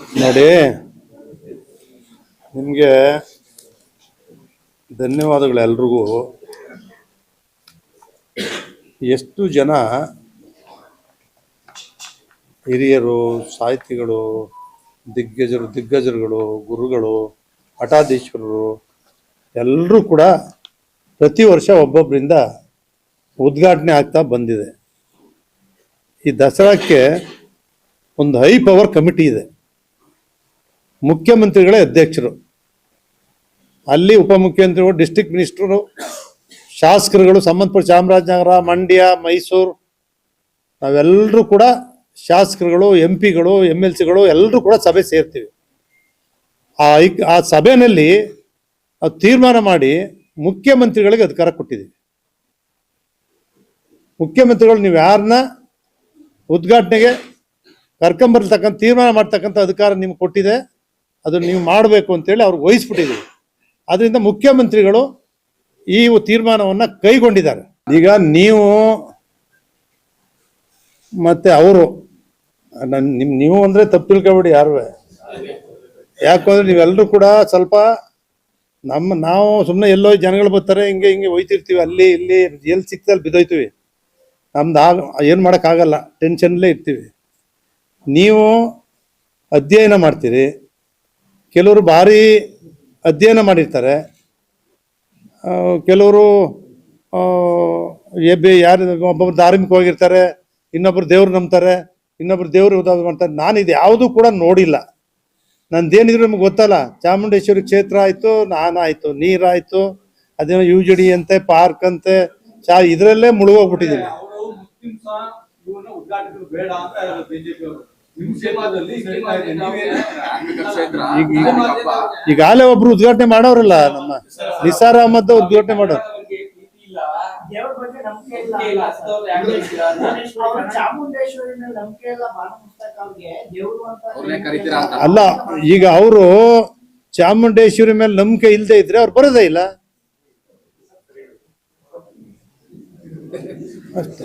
ನೋಡಿ. ನಿಮಗೆ ಧನ್ಯವಾದಗಳು ಎಲ್ರಿಗೂ ಎಷ್ಟು ಜನ ಹಿರಿಯರು, ಸಾಹಿತಿಗಳು, ದಿಗ್ಗಜರು, ದಿಗ್ಗಜರುಗಳು, ಗುರುಗಳು ಹಠಾಧೀಶ್ವರರು ಎಲ್ಲರೂ ಕೂಡ ಪ್ರತಿ ವರ್ಷ ಒಬ್ಬೊಬ್ಬರಿಂದ ಉದ್ಘಾಟನೆ ಆಗ್ತಾ ಬಂದಿದೆ. ಈ ದಸರಾಕ್ಕೆ ಒಂದು ಹೈ ಪವರ್ ಕಮಿಟಿ ಇದೆ. ಮುಖ್ಯಮಂತ್ರಿಗಳೇ ಅಧ್ಯಕ್ಷರು. ಅಲ್ಲಿ ಉಪಮುಖ್ಯಮಂತ್ರಿಗಳು ಡಿಸ್ಟ್ರಿಕ್ಟ್ ಮಿನಿಸ್ಟರು, ಶಾಸಕರುಗಳು, ಸಂಬಂಧಪಟ್ಟ ಚಾಮರಾಜನಗರ, ಮಂಡ್ಯ, ಮೈಸೂರು, ನಾವೆಲ್ಲರೂ ಕೂಡ ಶಾಸಕರುಗಳು ಎಂ ಪಿಗಳು ಎಂ ಎಲ್ ಸಿಗಳು ಎಲ್ಲರೂ ಕೂಡ ಸಭೆ ಸೇರ್ತೀವಿ. ಆ ಐಕ್- ಆ ಸಭೆಯಲ್ಲಿ ತೀರ್ಮಾನ ಮಾಡಿ ಮುಖ್ಯಮಂತ್ರಿಗಳಿಗೆ ಅಧಿಕಾರ ಕೊಟ್ಟಿದ್ದೀವಿ. ಮುಖ್ಯಮಂತ್ರಿಗಳು ನೀವು ಯಾರನ್ನ ಉದ್ಘಾಟನೆಗೆ ಕರ್ಕೊಂಬರ್ತಕ್ಕಂಥ, ತೀರ್ಮಾನ ಮಾಡ್ತಕ್ಕಂಥ ಅಧಿಕಾರ ನಿಮ್ಗೆ ಕೊಟ್ಟಿದೆ. ಅದನ್ನು ನೀವು ಮಾಡಬೇಕು ಅಂತೇಳಿ ಅವ್ರಿಗೆ ವಹಿಸ್ಬಿಟ್ಟಿದ್ದೀವಿ. ಅದರಿಂದ ಮುಖ್ಯಮಂತ್ರಿಗಳು ಈ ತೀರ್ಮಾನವನ್ನು ಕೈಗೊಂಡಿದ್ದಾರೆ. ಈಗ ನೀವು ಮತ್ತೆ ಅವರು ನನ್ನ ನಿಮ್ಮ ನೀವು ಅಂದರೆ ತಪ್ಪು ತಿಳ್ಕೊಬೇಡಿ ಯಾರು. ಯಾಕಂದ್ರೆ ನೀವೆಲ್ಲರೂ ಕೂಡ ಸ್ವಲ್ಪ ನಮ್ಮ ನಾವು ಸುಮ್ಮನೆ ಎಲ್ಲೋ ಜನಗಳು ಬರ್ತಾರೆ, ಹಿಂಗೆ ಹಿಂಗೆ ಒಯ್ತಿರ್ತೀವಿ ಅಲ್ಲಿ, ಇಲ್ಲಿ, ಎಲ್ಲಿ ಸಿಕ್ತಲ್ಲಿ ಬಿದ್ದೋಯ್ತೀವಿ. ನಮ್ದು ಆಗ, ಏನು ಮಾಡೋಕ್ಕಾಗಲ್ಲ ಟೆನ್ಷನ್ಲೇ ಇರ್ತೀವಿ. ನೀವು ಅಧ್ಯಯನ ಮಾಡ್ತೀರಿ ಕೆಲವರು ಭಾರಿ ಅಧ್ಯಯನ ಮಾಡಿರ್ತಾರೆ. ಕೆಲವರು ಎಬ್ಬೆ ಯಾರು, ಒಬ್ಬೊಬ್ರು ಧಾರ್ಮಿಕವಾಗಿರ್ತಾರೆ ಇನ್ನೊಬ್ರು ದೇವ್ರು ನಂಬ್ತಾರೆ, ಇನ್ನೊಬ್ರು ದೇವ್ರು ಮಾಡ್ತಾರೆ. ನಾನು ಇದು ಯಾವುದೂ ಕೂಡ ನೋಡಿಲ್ಲ. ನಂದೇನಿದ್ರು ನಮ್ಗೆ ಗೊತ್ತಲ್ಲ, ಚಾಮುಂಡೇಶ್ವರಿ ಕ್ಷೇತ್ರ ಆಯಿತು ನಾನಾಯಿತು ನೀರಾಯಿತು ಅದೇನೋ ಯು ಜಿ ಡಿ ಅಂತೆ, ಪಾರ್ಕ್ ಅಂತೆ, ಚಾ ಇದರಲ್ಲೇ ಮುಳುಗೋಗ್ಬಿಟ್ಟಿದ್ದೀನಿ ಈಗಾಗಲೇ ಒಬ್ರು ಉದ್ಘಾಟನೆ ಮಾಡೋರಲ್ಲ ನಮ್ಮ ನಿಸಾರ್ ಅಹಮದ್ ಉದ್ಘಾಟನೆ ಮಾಡೋರು. ಅಲ್ಲ ಈಗ ಅವರು ಚಾಮುಂಡೇಶ್ವರಿ ಮೇಲೆ ನಂಬಿಕೆ ಇಲ್ಲದೆ ಇದ್ರೆ ಅವ್ರು ಬರೋದೇ ಇಲ್ಲ. ಅಷ್ಟೇ.